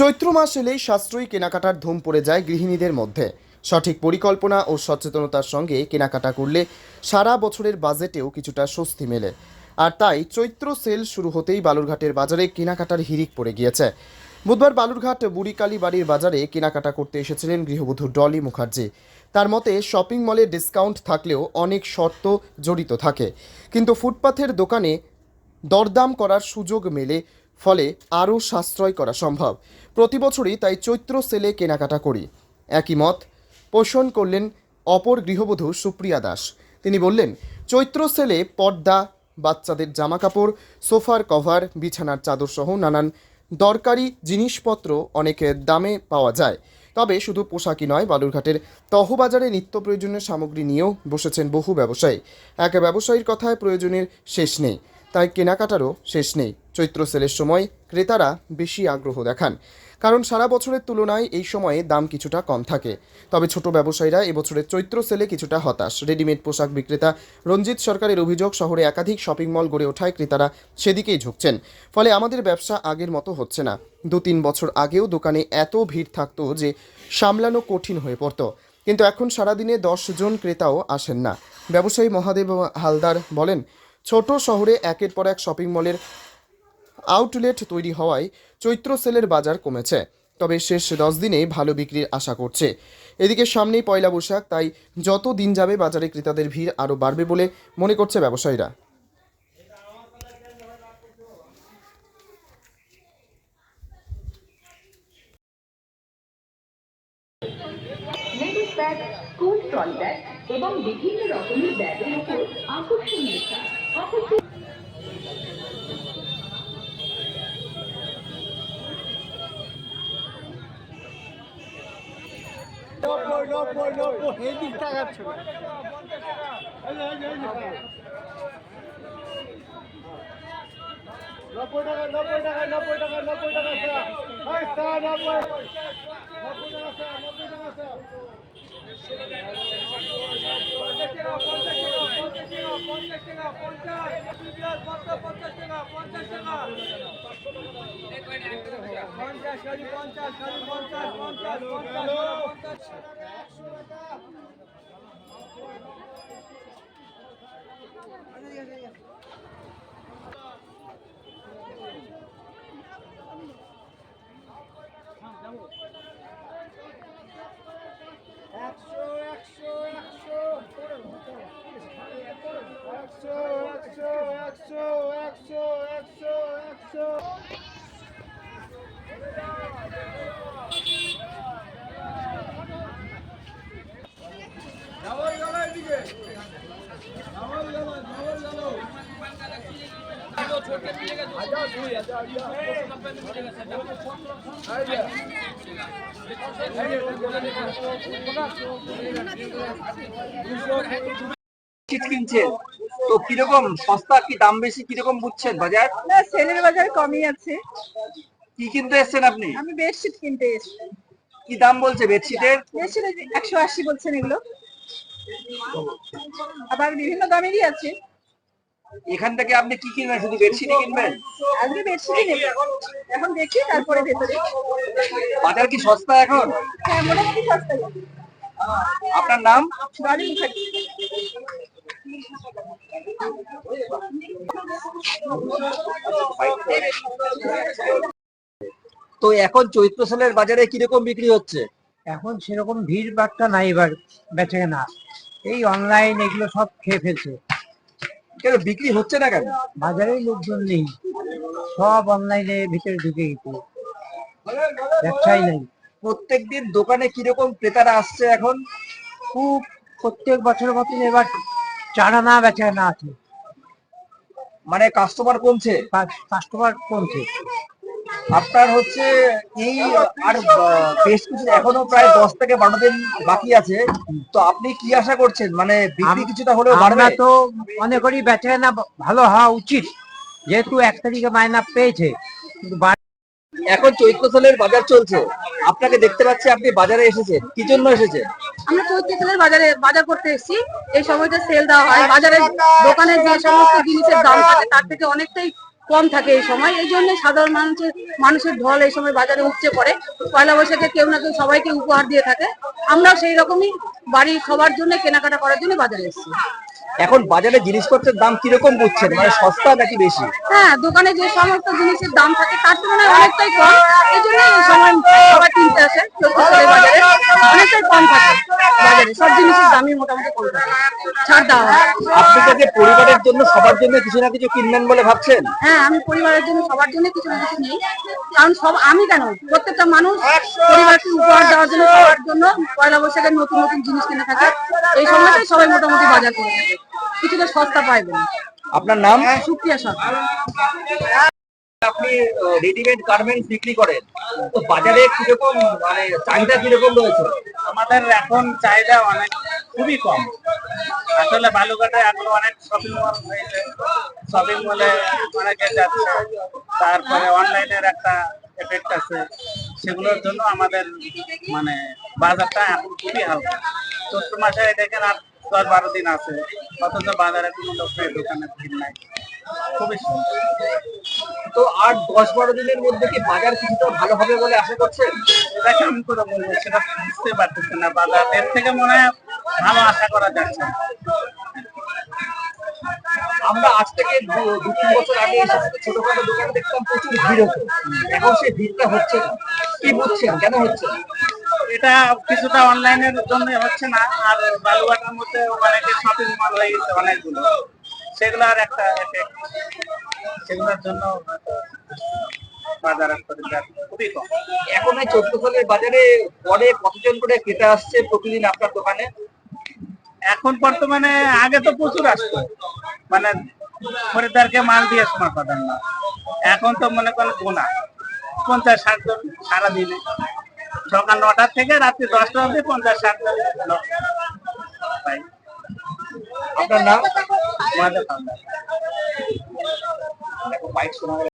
চৈত্র মাস এলেই সাশ্রয়ী কেনাকাটার ধুম পড়ে যায় গৃহিণীদের মধ্যে। সঠিক পরিকল্পনা ও সচেতনতার সঙ্গে কেনাকাটা করলে সারা বছরের বাজেটেও কিছুটা স্বস্তি মেলে। আর তাই চৈত্র সেল শুরু হতেই বালুরঘাটের বাজারে কেনাকাটার হিড়িক পড়ে গিয়েছে। বুধবার বালুরঘাট বুড়িকালী বাড়ির বাজারে কেনাকাটা করতে এসেছিলেন গৃহবধূ ডলি মুখার্জি। তার মতে, শপিং মলে ডিসকাউন্ট থাকলেও অনেক শর্ত জড়িত থাকে। কিন্তু ফুটপাথের দোকানে দরদাম করার সুযোগ মেলে ফলে আরও সাশ্রয় করা সম্ভব। প্রতি বছরই তাই চৈত্র সেলে কেনাকাটা করি। একই মত পোষণ করলেন অপর গৃহবধূ সুপ্রিয়া দাস। তিনি বললেন, চৈত্র সেলে পর্দা, বাচ্চাদের জামাকাপড়, সোফার কভার, বিছানার চাদর সহ নানান দরকারি জিনিসপত্র অনেক দামে পাওয়া যায়। তবে শুধু পোশাকই নয়, বালুরঘাটের তহবাজারে নিত্য প্রয়োজনীয় সামগ্রী নিয়েও বসেছেন বহু ব্যবসায়ী। এক ব্যবসায়ীর কথায় প্রয়োজনের শেষ নেই। তাই কেনাকাটারও শেষ নেই। চৈত্র সেলের সময় ক্রেতারা বেশি আগ্রহ দেখান, কারণ সারা বছরের তুলনায় এই সময়ে দাম কিছুটা কম থাকে। তবে ছোট ব্যবসায়ীরা এবছরের চৈত্র সেলে কিছুটা হতাশ। রেডিমেড পোশাক বিক্রেতা রঞ্জিত সরকারের অভিযোগ, শহরে একাধিক শপিং মল গড়ে ওঠায় ক্রেতারা সেদিকেই ঝুঁকছেন। ফলে আমাদের ব্যবসা আগের মতো হচ্ছে না। দু তিন বছর আগেও দোকানে এত ভিড় থাকতো যে সামলানো কঠিন হয়ে পড়তো। কিন্তু এখন সারাদিনে দশ জন ক্রেতাও আসেন না। ব্যবসায়ী মহাদেব হালদার বলেন, ছোট শহরে একের পর এক শপিং মলের আউটলেট তৈরি হওয়ায় চৈত্র সেলের বাজার কমেছে, তবে শেষ দশ দিনে ভালো বিক্রির আশা করছে। এদিকে সামনেই পয়লা বৈশাখ, তাই যত দিন যাবে বাজারে ক্রেতাদের ভিড় আরও বাড়বে বলে মনে করছে ব্যবসায়ীরা। এবং বিভিন্ন রকমের ব্যাগের উপর আকর্ষণীয় ছাড় অপরটি নব্বই নব্বই নব্বই এই দিক টাকাচ্ছ নব্বই টাকা নব্বই টাকা নব্বই টাকা নব্বই টাকা পঞ্চাশ খালি পঞ্চাশ পঞ্চাশ পঞ্চাশ পঞ্চাশ একশো একশো। একশো একশো একশো একশো একশো একশো। কিনছেন তো কীরকম সস্তা কি দাম বেশি কীরকম বুঝছেন বাজার? না সেলের বাজার কমই আছে। কি কিনতে এসেছেন আপনি? আমি বেডশিট কিনতে এসেছি। কি দাম বলছে বেডশিটের? বেডশিট একশো আশি বলছেন এগুলো। আবার বিভিন্ন দামেরই আছে। এখান থেকে আপনি কি কিনবেন? শুধু বেডশিটই কিনবেন? আজকে বেডশিটই নেব। এখন দেখি তারপরে ভেতরে। বাজার কি সস্তা এখন? হ্যাঁ মোটামুটি সস্তা আপনার নাম? বাড়ি মুখার্জি। তো এখন চৈত্র সালের বাজারে কীরকম বিক্রি হচ্ছে? এখন সেরকম ভিড় বাট্টা নাই এবার বেচে না এই অনলাইন এগুলো সব খেয়ে ফেলছে। কেন বিক্রি হচ্ছে না কেন? বাজারে লোকজন নেই। সব অনলাইনে ভিতরে ঢুকে গেছে। ব্যবসাই নেই। প্রত্যেকদিন দোকানে কীরকম ক্রেতারা আসছে এখন? খুব প্রত্যেক বছরের মতন এবার চারা না বেচা না আছে। মানে কাস্টমার কমছে? কাস্টমার কমছে। আপনার হচ্ছে এই আর বেশ কিছু এখনও প্রায় দশ থেকে বারো দিন বাকি আছে। তো আপনি কি আশা করছেন? মানে বিক্রি কিছুটা হলেও বাড়বে? তো মনে করি বেচা না ভালো হওয়া উচিত। যেহেতু এক তারিখে মায়না পেয়েছে। কিন্তু এখন চৈত্র সালের বাজার চলছে। আপনাকে দেখতে পাচ্ছি আপনি বাজারে এসেছেন। কি জন্য এসেছেন? আমরা চৈত্র সালের বাজারে বাজার করতে এসেছি। এই সময়টা সেল দেওয়া হয়। বাজারে দোকানে যে সমস্ত জিনিসের দাম থাকে তার থেকে অনেকটাই কম থাকে এই সময়। এই জন্য সাধারণ মানুষের মানুষের ঢল এই সময় বাজারে উপচে পড়ে। পয়লা বৈশাখে কেউ না কেউ সবাইকে উপহার দিয়ে থাকে। আমরাও সেই রকমই বাড়ির সবার জন্য কেনাকাটা করার জন্য বাজারে এসেছি। এখন বাজারে জিনিসপত্রের দাম কীরকম বুঝছেন? মানে সস্তা নাকি বেশি? হ্যাঁ দোকানে যে সমস্ত জিনিসের দাম থাকে তার তুলনায় অনেকটাই কম। এই জন্য এই সময় সবাই কিনতে আসে বাজারে। অনেকটাই কম থাকে। বাজারে সব জিনিসের দামই মোটামুটি কম থাকে ছাড় দেওয়া হয় আপনি তাকে পরিবারের জন্য সবার জন্য কিছু না কিছু কিনবেন বলে ভাবছেন? হ্যাঁ আমি পরিবারের জন্য সবার জন্য কিছু না কিছু নেই। কারণ সব আমি কেন? প্রত্যেকটা মানুষ পরিবারকে উপহার দেওয়ার জন্য সবার জন্য পয়লা বৈশাখের নতুন নতুন জিনিস কিনে থাকে। এই সময়টাই সবাই মোটামুটি বাজার করে থাকে। কিছুটা সস্তা পাইবেন আপনার নাম? সুপ্রিয়া সরকার। আপনি রেডিমেড গার্মেন্টস বিক্রি করেন, তো বাজারে কীরকম মানে চাহিদা কীরকম রয়েছে? আমাদের এখন চাহিদা অনেক, খুবই কম। আসলে বালুঘাটে এখন অনেক শপিং মল হয়েছে। শপিং মলে অনেকে যাচ্ছে, তারপরে অনলাইনের একটা এফেক্ট আছে। সেগুলোর জন্য আমাদের মানে বাজারটা এখন খুবই হালকা। চৈত্র মাসে দেখেন আর দশ বারো দিন আছে। অথচ বাজারে কোনো লোক নেই, দোকানে ভিড় নাই। তো আর দশ, বারো দিনের মধ্যে কি বাজার কিছুটা ভালো হবে বলে আশা করছেন? এটা কেমন করে বলব, সেটা বুঝতে পারতেছি না বাজার এর থেকে মনে হয় ভালো আশা করা যাচ্ছে আমরা আজ থেকে দু- তিন বছর আগে এসে ছোটখাটো দোকানে দেখতাম প্রচুর ভিড় হতো। এখন সেই ভিড়টা হচ্ছে না। কি বুঝছেন? কেন হচ্ছে এটা কিছুটা অনলাইনের জন্য হচ্ছে না, আর বালুঘাটের মধ্যে অনেকে শপিং মল হয়ে গেছে অনেকগুলো। সেগুলোর একটা এফেক্ট সেগুলোর জন্য খুবই কম। এখন এই চোদ্দ সালের বাজারে পরে কতজন করে ক্রেতা আসছে প্রতিদিন আপনার দোকানে? এখন বর্তমানে আগে তো প্রচুর আসতো। মানে খরিদ্দারকে মাল দিয়ে সময় পাবেন না। এখন তো মনে করেন গোনা। পঞ্চাশ ষাট জন সারাদিনে। সকাল নটা থেকে রাত্রি দশটা অবধি পঞ্চাশ ষাট জন আপনার নাম? మాట్లాడాలి బైక్స్